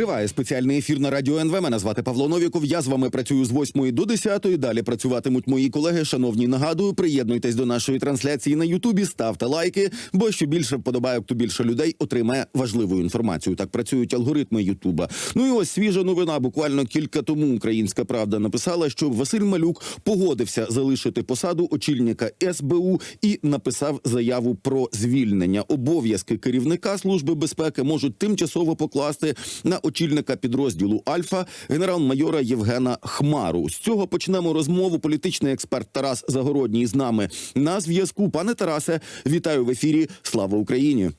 Триває спеціальний ефір на радіо НВ. Мене звати Павло Новіков. Я з вами працюю з 8 до 10. Далі працюватимуть мої колеги. Шановні, нагадую, приєднуйтесь до нашої трансляції на Ютубі, ставте лайки, бо що більше вподобайок, то більше людей отримає важливу інформацію. Так працюють алгоритми Ютуба. Ну і ось свіжа новина. Буквально кілька тому Українська Правда написала, що Василь Малюк погодився залишити посаду очільника СБУ і написав заяву про звільнення. Обов'язки керівника служби безпеки можуть тимчасово покласти на очільника підрозділу Альфа генерал-майора Євгена Хмару. З цього почнемо розмову. Політичний експерт Тарас Загородній з нами на зв'язку. Пане Тарасе, вітаю в ефірі. Слава Україні!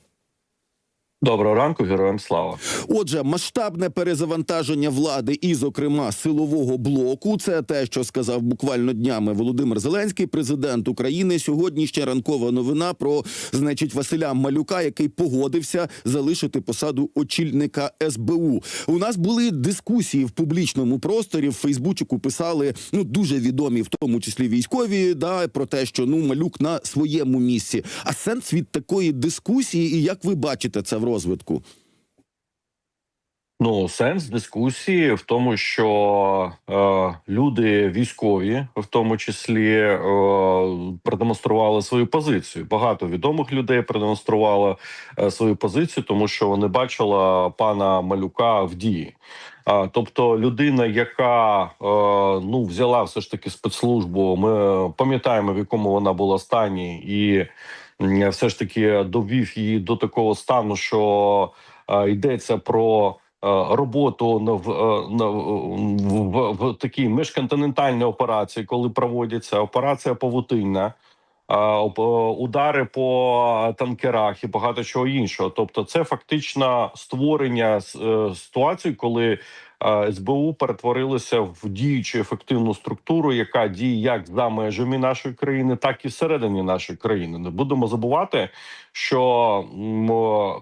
Доброго ранку, героям слава. Отже, масштабне перезавантаження влади і, зокрема, силового блоку. Це те, що сказав буквально днями Володимир Зеленський, президент України. Сьогодні ще ранкова новина про значить Василя Малюка, який погодився залишити посаду очільника СБУ. У нас були дискусії в публічному просторі. В Фейсбучику писали ну дуже відомі, в тому числі військові, да про те, що ну малюк на своєму місці. А сенс від такої дискусії, і як ви бачите це в розвитку? Ну, сенс дискусії в тому, що е, люди військові, в тому числі, е, продемонстрували свою позицію. Багато відомих людей продемонстрували е, свою позицію, тому що вони бачили пана Малюка в дії. А, тобто, людина, яка е, ну взяла все ж таки спецслужбу, ми пам'ятаємо, в якому вона була стані, і все ж таки довів її до такого стану, що е, йдеться про. е, Роботу в, е, в, в, в такій міжконтинентальній операції, коли проводиться операція павутинна, е, удари по танкерах і багато чого іншого. Тобто, це фактично створення е, ситуації, коли е, СБУ перетворилося в діючу ефективну структуру, яка діє як за межами нашої країни, так і всередині нашої країни. Не будемо забувати, що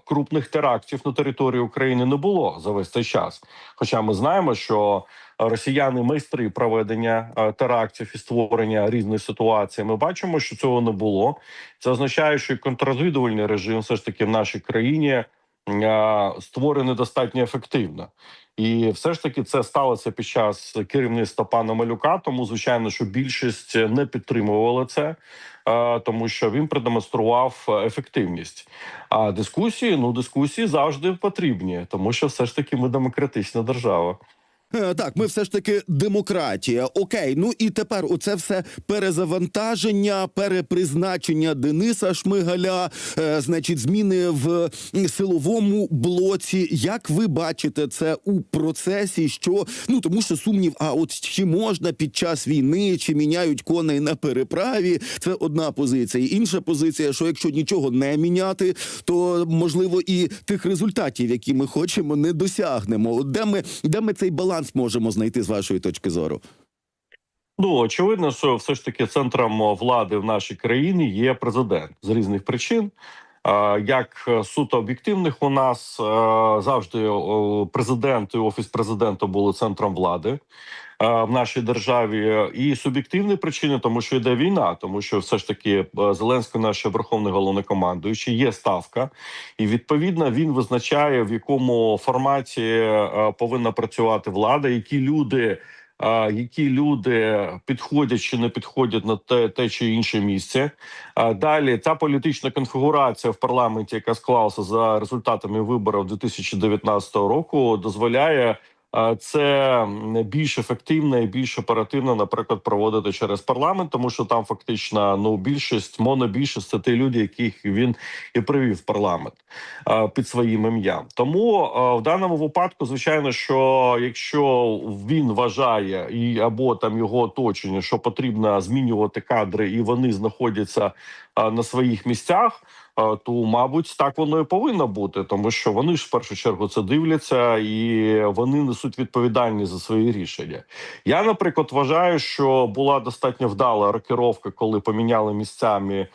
крупних терактів на території України не було за весь цей час. Хоча ми знаємо, що росіяни майстри проведення е, терактів і створення різних ситуацій. Ми бачимо, що цього не було. Це означає, що контррозвідувальний режим все ж таки в нашій країні е, створений достатньо ефективно. І все ж таки це сталося під час керівництва пана Малюка. Тому звичайно, що більшість не підтримувала це, е, тому що він продемонстрував ефективність. А дискусії ну дискусії завжди потрібні, тому що все ж таки ми демократична держава. Е, Так, ми все ж таки демократія. Окей, ну і тепер оце все перезавантаження, перепризначення Дениса Шмигаля, е, значить, зміни в силовому блоці. Як ви бачите це у процесі? Що ну тому, що сумнів, а от чи можна під час війни, чи міняють коней на переправі? Це одна позиція. Інша позиція, що якщо нічого не міняти, то можливо і тих результатів, які ми хочемо, не досягнемо. От Де ми де ми цей баланс можемо знайти з вашої точки зору? Ну очевидно, що все ж таки центром влади в нашій країні є президент з різних причин. Як е, суто об'єктивних у нас е, завжди президент і офіс президента були центром влади в нашій державі, і суб'єктивні причини, тому що йде війна, тому що все ж таки е, Зеленський, наш верховний головнокомандуючий, є ставка, і відповідно він визначає в якому форматі е, повинна працювати влада, які люди. Які люди підходять чи не підходять на те, те чи інше місце? Далі ця політична конфігурація в парламенті, яка склалася за результатами виборів 2019 року, дозволяє це більш ефективно і більш оперативно, наприклад, проводити через парламент, тому що там фактично ну більшість, монобільшість це ті люди, яких він і привів в парламент під своїм ім'ям. Тому в даному випадку, звичайно, що якщо він вважає і або там його оточення, що потрібно змінювати кадри, і вони знаходяться на своїх місцях. А, То, мабуть, так воно і повинно бути, тому що вони ж в першу чергу це дивляться і вони несуть відповідальність за свої рішення. Я, наприклад, вважаю, що була достатньо вдала рокировка, коли поміняли місцями е,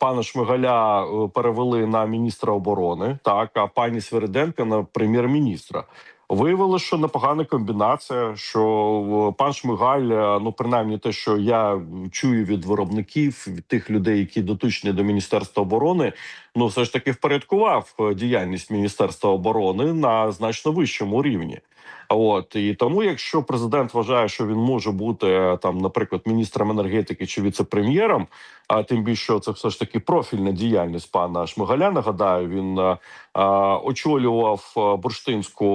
пана Шмигаля, е, перевели на міністра оборони, так а пані Свериденка на прем'єр-міністра. Виявилося, що непогана комбінація. Що пан Шмигаль, е, ну принаймні, те, що я чую від виробників, від тих людей, які дотичні до міністерства оборони, ну все ж таки впорядкував е, діяльність міністерства оборони на значно вищому рівні. От і тому, якщо президент вважає, що він може бути е, там, наприклад, міністром енергетики чи віце-прем'єром, а тим більше це все ж таки профільна діяльність пана Шмигаля. Нагадаю, він е, е, очолював бурштинську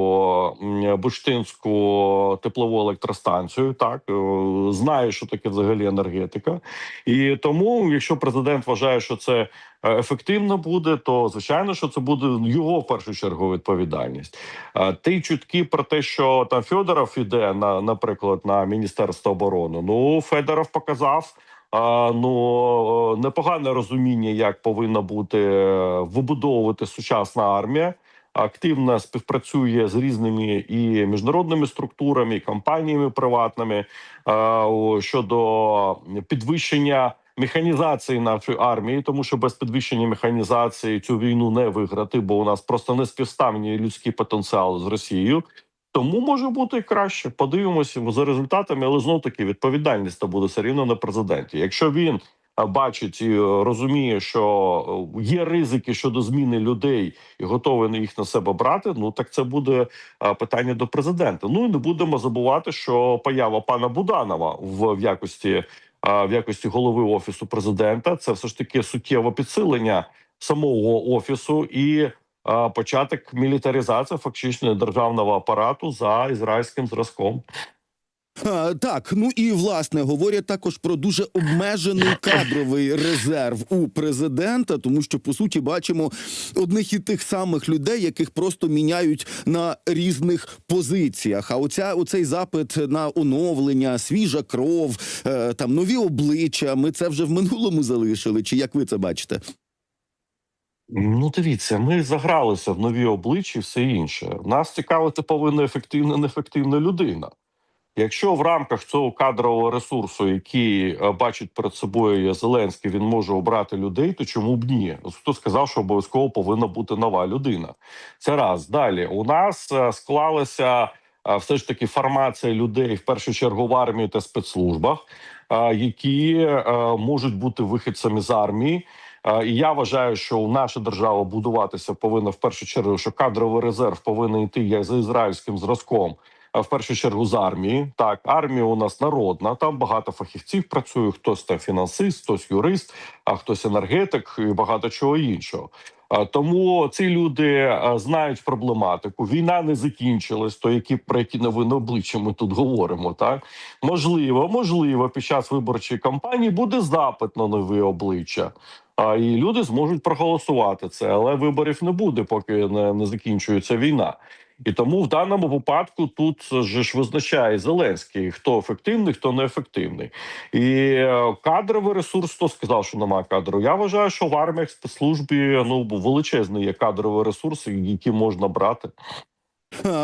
бурштинську теплову електростанцію. Так знає, що таке взагалі енергетика, і тому, якщо президент вважає, що це ефективно буде, то звичайно, що це буде його в першу чергу відповідальність. Ті чутки про те, що там Федоров іде на, наприклад, на міністерство оборони. Ну Федоров показав. Ну непогане розуміння, як повинна бути е, вибудовувати сучасна армія. Активно співпрацює з різними і міжнародними структурами, і компаніями приватними щодо підвищення механізації нашої армії, тому що без підвищення механізації цю війну не виграти, бо у нас просто не співставні людські потенціали з Росією. Тому може бути і краще. Подивимося за результатами, але знов таки відповідальність та буде все рівно на президенті. Якщо він бачить і е, розуміє, що е, є ризики щодо зміни людей і готовий їх на себе брати. Ну так це буде питання до президента. Ну і не будемо забувати, що поява пана Буданова в, якості в якості голови офісу президента це все ж таки суттєве підсилення самого офісу і початок мілітаризації фактично державного апарату за ізраїльським зразком. Так, ну і власне говорять також про дуже обмежений кадровий резерв у президента, тому що по суті бачимо одних і тих самих людей, яких просто міняють на різних позиціях. А оця оцей запит на оновлення, свіжа кров, е, там нові обличчя. Ми це вже в минулому залишили. Чи як ви це бачите? Ну, дивіться, ми загралися в нові обличчя все інше. Нас цікавити повинна ефективна, неефективна людина. Якщо в рамках цього кадрового ресурсу, який е, бачить перед собою Зеленський, він може обрати людей, то чому б ні? Хто сказав, що обов'язково повинна бути нова людина? Це раз далі. У нас е, склалася е, все ж таки формація людей в першу чергу в армії та спецслужбах, які можуть бути вихідцями з армії. І я вважаю, що наша держава будуватися повинна в першу чергу, що кадровий резерв повинен йти як за ізраїльським зразком. В першу чергу з армії так армія у нас народна. Там багато фахівців працює. Хтось там фінансист, хтось юрист, а хтось енергетик і багато чого іншого. Тому ці люди знають проблематику. Війна не закінчилась. То які про які новини обличчя ми тут говоримо? Так можливо, можливо, під час виборчої кампанії буде запит на нові обличчя. А і люди зможуть проголосувати це, але виборів не буде, поки не, не закінчується війна. І тому в даному випадку тут же ж визначає Зеленський, хто ефективний, хто неефективний. І е, кадровий ресурс, хто сказав, що немає кадру. Я вважаю, що в арміях спецслужбі ну величезний є кадровий ресурс, які можна брати.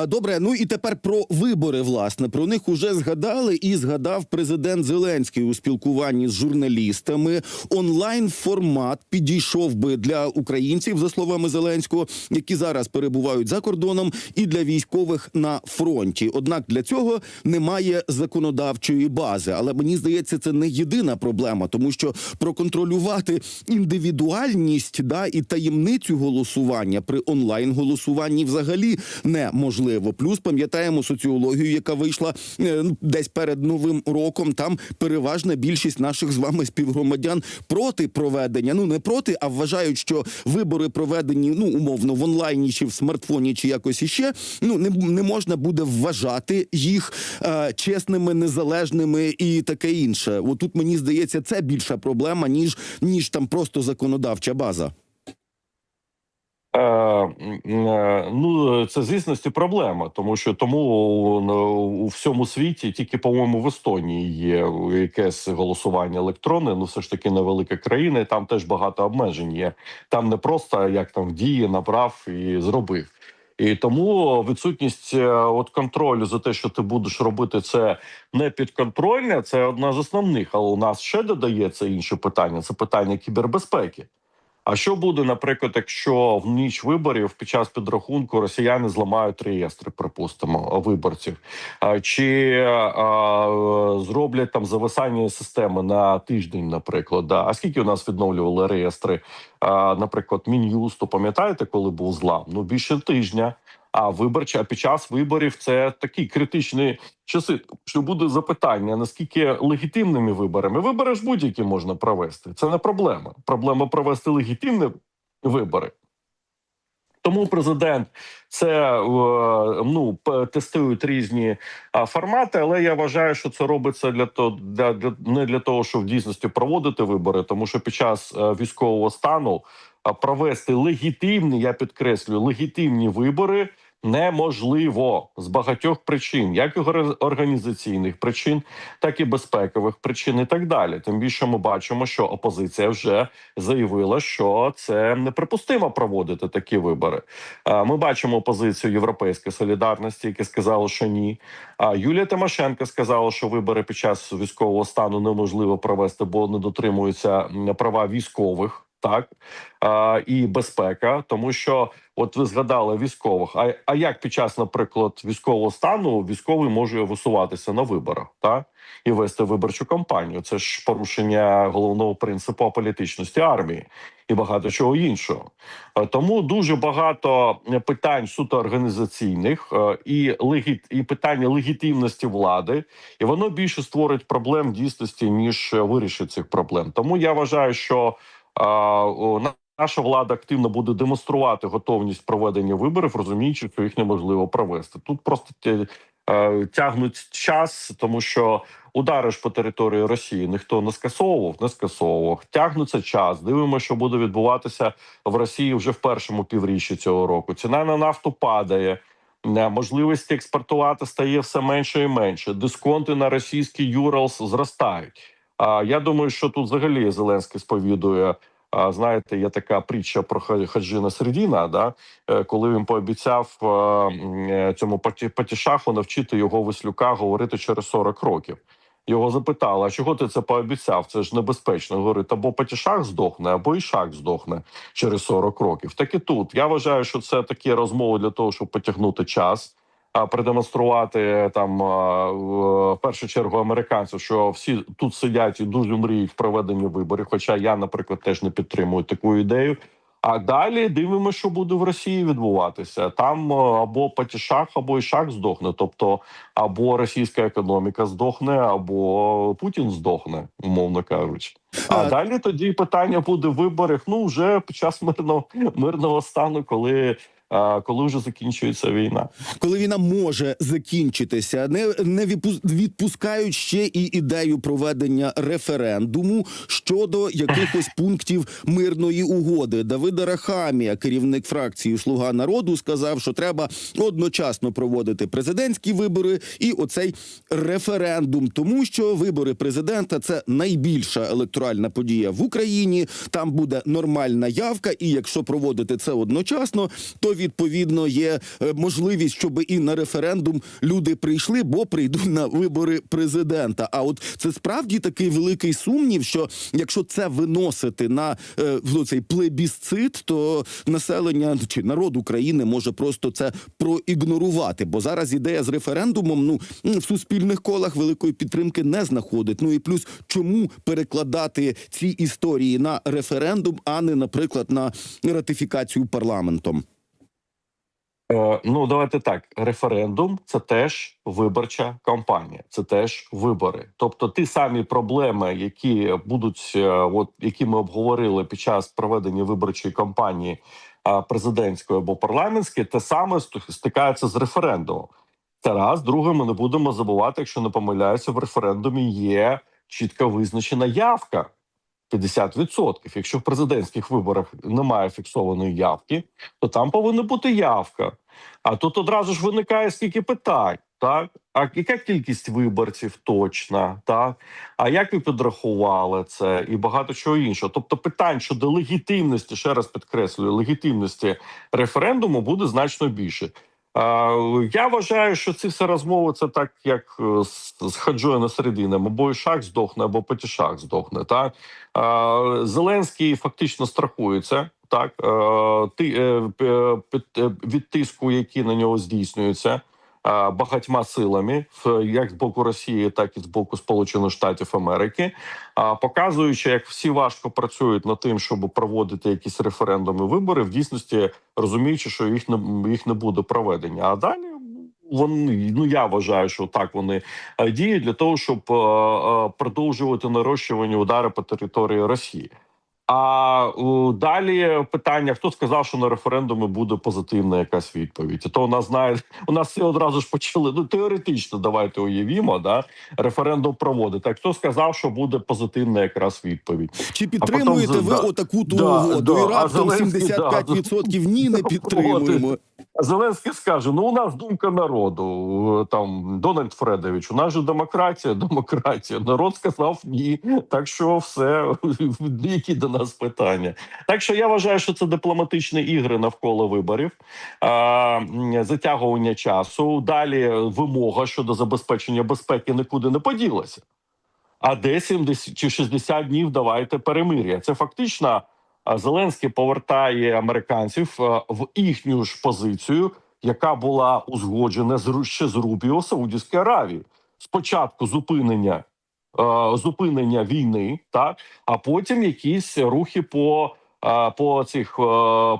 Добре, ну і тепер про вибори. Власне про них уже згадали, і згадав президент Зеленський у спілкуванні з журналістами. Онлайн формат підійшов би для українців, за словами Зеленського, які зараз перебувають за кордоном, і для військових на фронті. Однак для цього немає законодавчої бази. Але мені здається, це не єдина проблема, тому що проконтролювати індивідуальність да і таємницю голосування при онлайн голосуванні взагалі неможливо. Плюс пам'ятаємо соціологію, яка вийшла е, ну, десь перед новим роком. Там переважна більшість наших з вами співгромадян проти проведення. Ну не проти, а вважають, що вибори проведені ну умовно в онлайні чи в смартфоні, чи якось іще. Ну не, не можна буде вважати їх е, чесними, незалежними і таке інше. Отут мені здається, це більша проблема ніж ніж там просто законодавча база. Е, е, ну це звісності проблема, тому що тому у, всьому світі, тільки по-моєму, в Естонії є якесь голосування електронне. Ну все ж таки невелика країна, і там теж багато обмежень є. Там не просто як там дії набрав і зробив. І тому відсутність е, от контролю за те, що ти будеш робити це не підконтрольне, це одна з основних. Але у нас ще додається інше питання: це питання кібербезпеки. А що буде, наприклад, якщо в ніч виборів під час підрахунку росіяни зламають реєстри, припустимо, виборців, чи а, зроблять там зависання системи на тиждень, наприклад, а скільки у нас відновлювали реєстри, а, наприклад, мін'юсту, пам'ятаєте, коли був злам? Ну більше тижня. А виборча під час виборів це такі критичні часи. Що буде запитання, наскільки легітимними виборами? Вибори ж будь-які можна провести. Це не проблема. Проблема провести легітимні вибори. Тому президент це е, ну тестують різні формати, але я вважаю, що це робиться для того, для, для не для того, щоб в дійсності проводити вибори, тому що під час е, військового стану провести легітимні, я підкреслюю, легітимні вибори неможливо з багатьох причин, як і організаційних причин, так і безпекових причин, і так далі. Тим більше ми бачимо, що опозиція вже заявила, що це неприпустимо проводити такі вибори. Ми бачимо позицію Європейської солідарності, яке сказало, що ні. А Юлія Тимошенко сказала, що вибори під час військового стану неможливо провести, бо не дотримуються права військових. Так а, і безпека, тому що от ви згадали військових. А, а як під час, наприклад, військового стану військовий може висуватися на виборах, так і вести виборчу кампанію? Це ж порушення головного принципу аполітичності армії і багато чого іншого. Тому дуже багато питань суто організаційних і легіт і питання легітимності влади, і воно більше створить проблем дійсності ніж вирішить цих проблем. Тому я вважаю, що наша влада активно буде демонструвати готовність проведення виборів, розуміючи, що їх неможливо провести. Тут просто е, тягнуть час, тому що удари ж по території Росії ніхто не скасовував, не скасовував. Тягнуться час. Дивимося, що буде відбуватися в Росії вже в першому півріччі цього року. Ціна на нафту падає. е, Можливості експортувати стає все менше і менше. Дисконти на російський Юралс зростають. А я думаю, що тут взагалі Зеленський сповідує. А знаєте, є така притча про Ха- Хаджина Середіна, да е, коли він пообіцяв е, цьому Паті- Патішаху навчити його веслюка говорити через 40 років. Його запитали: а чого ти це пообіцяв? Це ж небезпечно. Говорить, або Патішах здохне, або Ішак здохне через 40 років. Так і тут я вважаю, що це такі розмови для того, щоб потягнути час. Продемонструвати там в першу чергу американців, що всі тут сидять і дуже мріють в проведенні виборів. Хоча я, наприклад, теж не підтримую таку ідею. А далі дивимося, що буде в Росії відбуватися. Там або Патішах, або Ішак здохне. Тобто, або російська економіка здохне, або Путін здохне, умовно кажучи. А, А- далі тоді питання буде в виборах. Ну вже під час мирного мирного стану, коли. Коли вже закінчується війна, коли війна може закінчитися, не, не відпу- відпускають ще і ідею проведення референдуму щодо якихось пунктів мирної угоди. Давида Рахамія, керівник фракції Слуга народу, сказав, що треба одночасно проводити президентські вибори і оцей референдум, тому що вибори президента це найбільша електоральна подія в Україні. Там буде нормальна явка, і якщо проводити це одночасно, то відповідно є е, можливість, щоб і на референдум люди прийшли, бо прийдуть на вибори президента. А от це справді такий великий сумнів, що якщо це виносити на е, цей плебісцит, то населення чи народ України може просто це проігнорувати. Бо зараз ідея з референдумом ну в суспільних колах великої підтримки не знаходить. Ну і плюс чому перекладати ці історії на референдум, а не, наприклад, на ратифікацію парламентом. Е, ну давайте так. Референдум це теж виборча кампанія, це теж вибори. Тобто, ті самі проблеми, які будуть, е, от які ми обговорили під час проведення виборчої кампанії е, президентської або парламентської, те саме стикається з референдумом. Це раз, друге, ми не будемо забувати, якщо не помиляюся, в референдумі є чітко визначена явка. 50%. Якщо в президентських виборах немає фіксованої явки, то там повинна бути явка. А тут одразу ж виникає скільки питань, так? А яка кількість виборців точна, так? А як ви підрахували це і багато чого іншого? Тобто питань щодо легітимності, ще раз підкреслюю, легітимності референдуму буде значно більше. Я вважаю, що ці всі розмови це так, як е, з хаджою на серединам. Або Ішак здохне, або потішах здохне. Так Е, Зеленський фактично страхується так е, е, е, від тиску, який на нього здійснюється. Багатьма силами, як з боку Росії, так і з боку Сполучених Штатів Америки, показуючи, як всі важко працюють над тим, щоб проводити якісь референдуми, вибори, в дійсності розуміючи, що їх не їх не буде проведення. А далі вони ну я вважаю, що так вони е, діють для того, щоб е, е, продовжувати нарощування удари по території Росії. А далі питання: хто сказав, що на референдумі буде позитивна якась відповідь? То у нас знає, у нас одразу ж почали. Ну теоретично, давайте уявімо, да референдум проводити. А хто сказав, що буде позитивна якраз відповідь? Чи підтримуєте потім, ви да, отаку ту да, угоду? да, І раптом 75% ні, не підтримуємо. Зеленський скаже: ну у нас думка народу. е, Там Дональд Фредович, у нас же демократія, демократія. Народ сказав ні. Так що все які до нас питання. Так що я вважаю, що це дипломатичні ігри навколо виборів, затягування часу. Далі вимога щодо забезпечення безпеки нікуди не поділася. А де 70 чи 60 днів давайте перемир'я. Це фактично Зеленський повертає американців в їхню ж позицію, яка була узгоджена з ще з Рубіо Саудівської Аравії. Спочатку зупинення, е, зупинення війни, так а потім якісь рухи по, е, по цих е,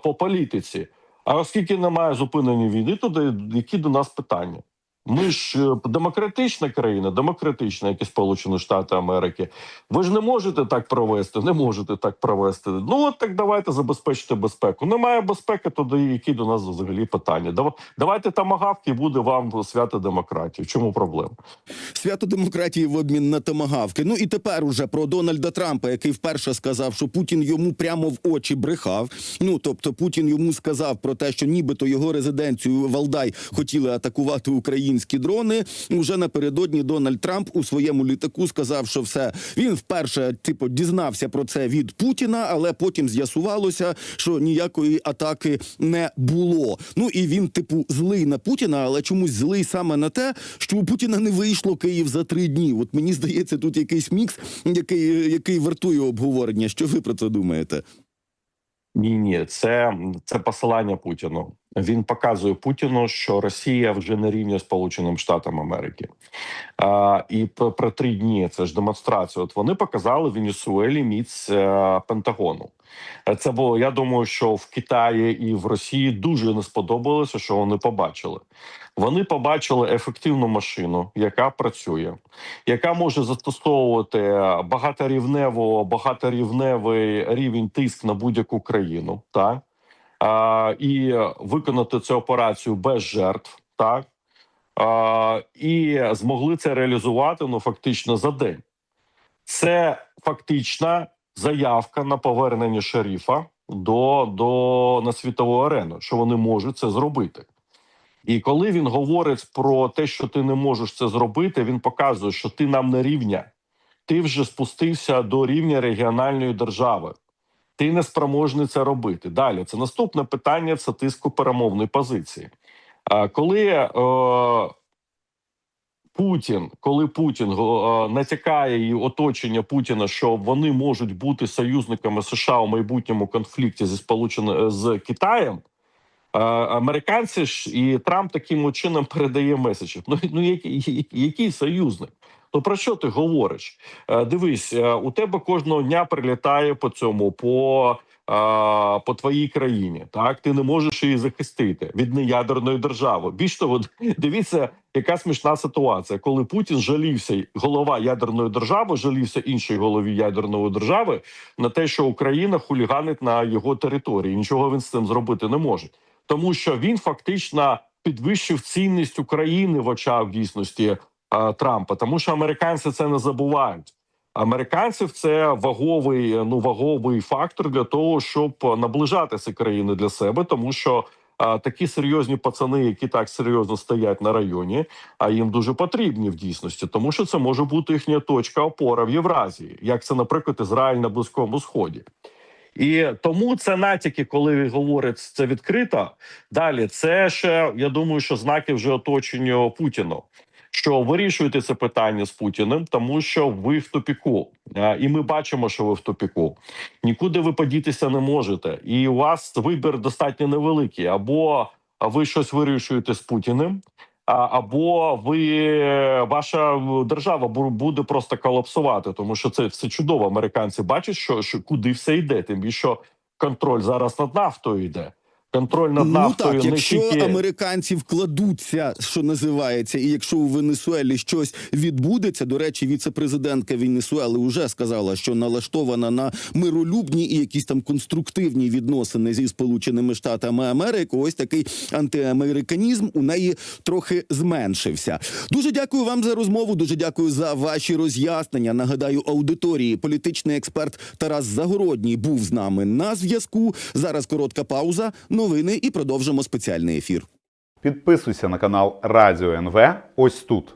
по політиці. А оскільки немає зупинення війни, то які до нас питання? Ми ж е, демократична країна, демократична, як і Сполучені Штати Америки. Ви ж не можете так провести, не можете так провести. Ну от так давайте забезпечити безпеку. Немає безпеки, то до які до нас взагалі питання. Дава- Давайте тамагавки, буде вам свято демократії. Чому проблема? Свято демократії в обмін на томагавки. Ну і тепер уже про Дональда Трампа, який вперше сказав, що Путін йому прямо в очі брехав. Ну тобто Путін йому сказав про те, що нібито його резиденцію Валдай хотіли атакувати українські дрони. Уже напередодні Дональд Трамп у своєму літаку сказав, що все він вперше типу дізнався про це від Путіна, але потім з'ясувалося, що ніякої атаки не було. Ну і він, типу, злий на Путіна, але чомусь злий саме на те, що у Путіна не вийшло Київ за три дні. От мені здається, тут якийсь мікс, який, який вартує обговорення. Що ви про це думаєте? Ні, ні, це, це посилання Путіну. Він показує Путіну, що Росія вже не рівня Сполученим Штатам Америки. А, і про, три дні це ж демонстрація. От вони показали Венесуелі міць е, Пентагону. Е, Це було. Я думаю, що в Китаї і в Росії дуже не сподобалося, що вони побачили. Вони побачили ефективну машину, яка працює, яка може застосовувати багаторівнево, багаторівневий рівень тиск на будь-яку країну, так а, і виконати цю операцію без жертв, так і змогли це реалізувати ну фактично за день. Це фактична заявка на повернення шерифа до, до на світову арену, що вони можуть це зробити. І коли він говорить про те, що ти не можеш це зробити, він показує, що ти нам не рівня. Ти вже спустився до рівня регіональної держави. Ти не спроможний це робити. Далі це наступне питання: це тиску перемовної позиції. Коли е, Путін, коли Путін е, натякає і оточення Путіна, що вони можуть бути союзниками США у майбутньому конфлікті зі сполученим з Китаєм. Американці ж і Трамп таким чином передає меседжі. Ну, ну який, який союзник? То про що ти говориш? Е, Дивись, е, у тебе кожного дня прилітає по цьому по, е, по твоїй країні. Так ти не можеш її захистити від неядерної держави. Більш того, дивіться, яка смішна ситуація, коли Путін жалівся, голова ядерної держави, жалівся іншій голові ядерної держави на те, що Україна хуліганить на його території. Нічого він з цим зробити не може тому що він фактично підвищив цінність України в очах дійсності е, Трампа, тому що американці це не забувають. Американців це ваговий ну ваговий фактор для того, щоб наближати ці країни для себе, тому що а, такі серйозні пацани, які так серйозно стоять на районі, а їм дуже потрібні в дійсності, тому що це може бути їхня точка опора в Євразії, як це, наприклад, Ізраїль на Близькому Сході. І тому це натяки, коли говорять це відкрито. Далі це ще я думаю, що знаки вже оточенню Путіну. Що вирішуєте це питання з Путіним, тому що ви в тупіку, і ми бачимо, що ви в тупіку. Нікуди ви подітися не можете, і у вас вибір достатньо невеликий. Або ви щось вирішуєте з Путіним, або ви ваша держава бу- буде просто колапсувати, тому що це все чудово. Американці бачать, що, що куди все йде. Тим більше контроль зараз над нафтою йде. Контроль над Ну нафтою так, не якщо тільки... американці вкладуться, що називається, і якщо у Венесуелі щось відбудеться, до речі, віце-президентка Венесуели вже сказала, що налаштована на миролюбні і якісь там конструктивні відносини зі Сполученими Штатами Америки. Ось такий антиамериканізм у неї трохи зменшився. Дуже дякую вам за розмову. Дуже дякую за ваші роз'яснення. Нагадаю, аудиторії політичний експерт Тарас Загородній був з нами на зв'язку. Зараз коротка пауза, новини і продовжимо спеціальний ефір. Підписуйся на канал Радіо НВ ось тут.